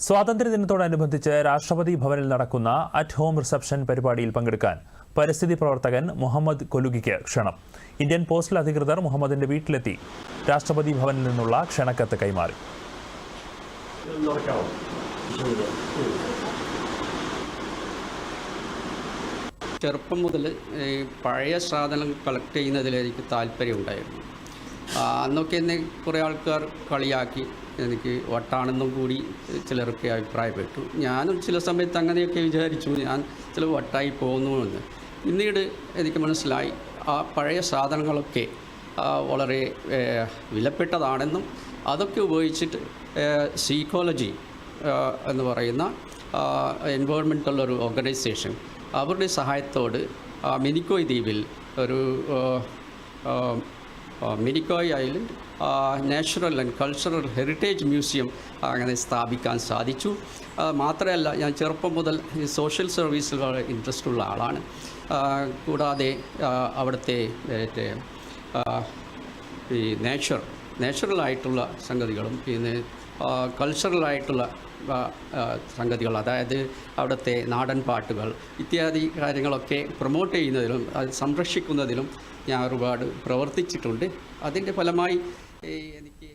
സ്വാതന്ത്ര്യദിനത്തോടനുബന്ധിച്ച് രാഷ്ട്രപതി ഭവനിൽ നടക്കുന്ന അറ്റ് ഹോം റിസപ്ഷൻ പരിപാടിയിൽ പങ്കെടുക്കാൻ പരിസ്ഥിതി പ്രവർത്തകൻ മുഹമ്മദ് കൊലുഗിക്ക് ക്ഷണം. ഇന്ത്യൻ പോസ്റ്റൽ അധികൃതർ മുഹമ്മദിന്റെ വീട്ടിലെത്തി രാഷ്ട്രപതി ഭവനിൽ നിന്നുള്ള ക്ഷണക്കത്ത് കൈമാറി. ചെറുപ്പം മുതൽ പഴയ സാധനം കളക്ട് ചെയ്യുന്നതിൽ എനിക്ക് താല്പര്യമുണ്ടായിരുന്നു. ആ, അന്നൊക്കെ എന്നെ കുറേ ആൾക്കാർ കളിയാക്കി. എനിക്ക് വട്ടാണെന്നും കൂടി ചിലരൊക്കെ അഭിപ്രായപ്പെട്ടു. ഞാനും ചില സമയത്ത് അങ്ങനെയൊക്കെ വിചാരിച്ചു. ഞാൻ ചില വട്ടായി പോകുന്നുവെന്ന് പിന്നീട് എനിക്ക് മനസ്സിലായി ആ പഴയ സാധനങ്ങളൊക്കെ വളരെ വിലപ്പെട്ടതാണെന്നും അതൊക്കെ ഉപയോഗിച്ചിട്ട് സീക്കോളജി എന്ന് പറയുന്ന എൻവയോൺമെന്റൽ ഒരു ഓർഗനൈസേഷൻ അവരുടെ സഹായത്തോട് മിനിക്കോയ് ദ്വീപിൽ ഒരു Minicoy island natural and cultural heritage museum അങ്ങനെ സ്ഥാപിക്കാൻ സാധിച്ചു. മാത്രമല്ല ഞാൻ ചെറുപ്പം മുതൽ സോഷ്യൽ സർവീസിൽ വളരെ ഇൻട്രസ്റ്റ് ഉള്ള ആളാണ് കൂടാതെ അവിടുത്തെ ഈ നേച്ചർ നാച്ചുറലായിട്ടുള്ള സംഗതികളും പിന്നെ കൾച്ചറലായിട്ടുള്ള സംഗതികൾ അതായത് അവിടുത്തെ നാടൻ പാട്ടുകൾ ഇത്യാദി കാര്യങ്ങളൊക്കെ പ്രൊമോട്ട് ചെയ്യുന്നതിലും അത് സംരക്ഷിക്കുന്നതിലും ഞാൻ ഒരുപാട് പ്രവർത്തിച്ചിട്ടുണ്ട്. അതിന്റെ ഫലമായി എനിക്ക്